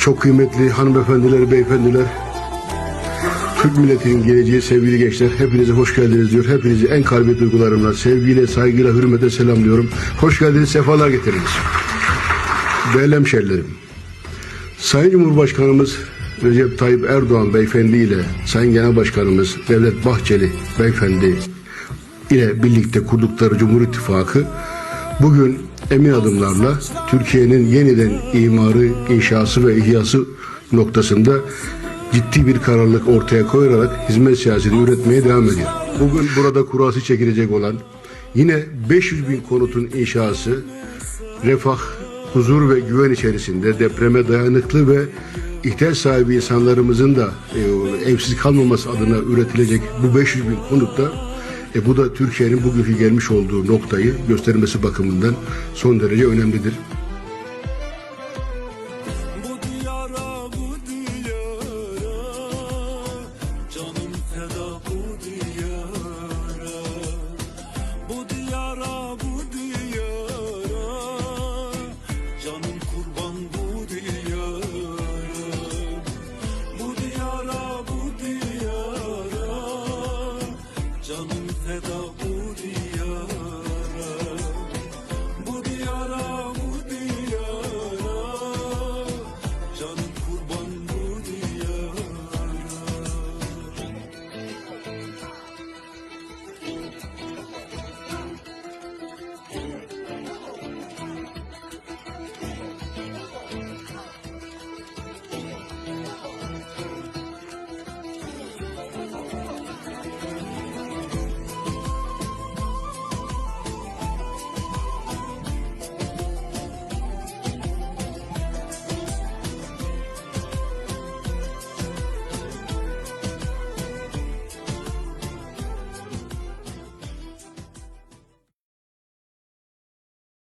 Çok kıymetli hanımefendiler, beyefendiler, Türk milletinin geleceği sevgili gençler hepinize hoş geldiniz diyor. Hepinizi en kalbi duygularımla, sevgiyle, saygıyla, hürmete selamlıyorum. Hoş geldiniz, sefalar getirdiniz. Değerli hemşerilerim, Sayın Cumhurbaşkanımız Recep Tayyip Erdoğan beyefendi ile Sayın Genel Başkanımız Devlet Bahçeli beyefendi ile birlikte kurdukları Cumhur İttifakı bugün emin adımlarla Türkiye'nin yeniden imarı, inşası ve ihyası noktasında ciddi bir kararlılık ortaya koyarak hizmet siyasetini üretmeye devam ediyor. Bugün burada kurası çekilecek olan yine 500 bin konutun inşası refah, huzur ve güven içerisinde depreme dayanıklı ve ihtiyaç sahibi insanlarımızın da e, evsiz kalmaması adına üretilecek bu 500 bin konutta e, bu da Türkiye'nin bugünkü gelmiş olduğu noktayı göstermesi bakımından son derece önemlidir. diyara bu diyara canım kurban feda bu diyara